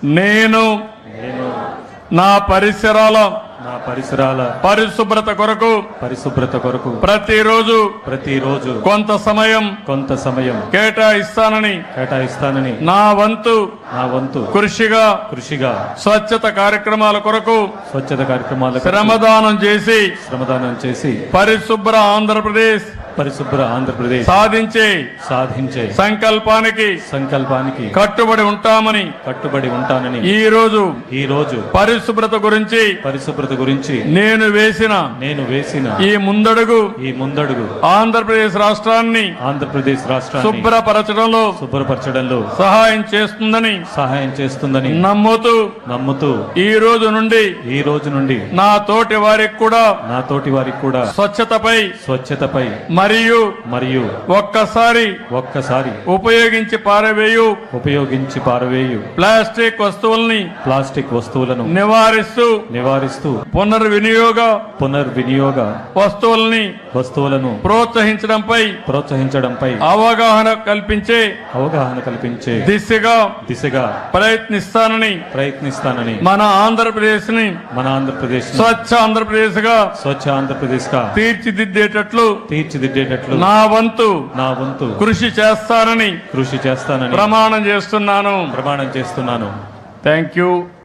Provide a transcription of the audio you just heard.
నేను నా పరిసరాల నా పరిసరాల పరిశుభ్రత కొరకు పరిశుభ్రత కొరకు ప్రతిరోజు ప్రతిరోజు కొంత సమయం కొంత సమయం కేటాయిస్తానని కేటాయిస్తానని నా వంతు నా వంతు కృషిగా కృషిగా స్వచ్ఛత కార్యక్రమాల కొరకు స్వచ్ఛత కార్యక్రమాలకు శ్రమదానం చేసి శ్రమదానం చేసి పరిశుభ్ర ఆంధ్రప్రదేశ్ పరిశుభ్ర ఆంధ్రప్రదేశ్. సాధించే సాధించే. సంకల్పానికి సంకల్పానికి. కట్టుబడి ఉంటామని కట్టుబడి ఉంటానని. ఈ రోజు ఈ రోజు పరిశుభ్రత గురించి పరిశుభ్రత గురించి నేను వేసిన నేను వేసిన ఈ ముందడుగు ఈ ముందడుగు ఆంధ్రప్రదేశ్ రాష్ట్రాన్ని ఆంధ్రప్రదేశ్ రాష్ట్రాన్ని శుభ్రపరచడంలో శుభ్రపరచడంలో సహాయం చేస్తుందని సహాయం చేస్తుందని నమ్ముతూ నమ్ముతూ ఈ రోజు నుండి ఈ రోజు నుండి నా తోటి వారికి కూడా నా తోటి వారికి కూడా స్వచ్ఛతపై స్వచ్ఛతపై మరియు మరియు ఒక్కసారి ఒక్కసారి ఉపయోగించి పారవేయు. ఉపయోగించి పారవేయు. ప్లాస్టిక్ వస్తువుల్ని ప్లాస్టిక్ వస్తువులను నివారిస్తూ నివారిస్తూ పునర్వినియోగ పునర్వినియోగ వస్తువుల్ని వస్తువులను ప్రోత్సహించడంపై ప్రోత్సహించడంపై అవగాహన కల్పించే అవగాహన కల్పించే దిశగా దిశగా ప్రయత్నిస్తానని ప్రయత్నిస్తానని మన ఆంధ్రప్రదేశ్ని మన ఆంధ్రప్రదేశ్ స్వచ్ఛ ఆంధ్రప్రదేశ్గా స్వచ్ఛ ఆంధ్రప్రదేశ్గా తీర్చిదిద్దేటట్లు తీర్చిదిద్దేటట్లు నా వంతు నా వంతు కృషి చేస్తానని కృషి చేస్తానని ప్రమాణం చేస్తున్నాను. ప్రమాణం చేస్తున్నాను. Thank you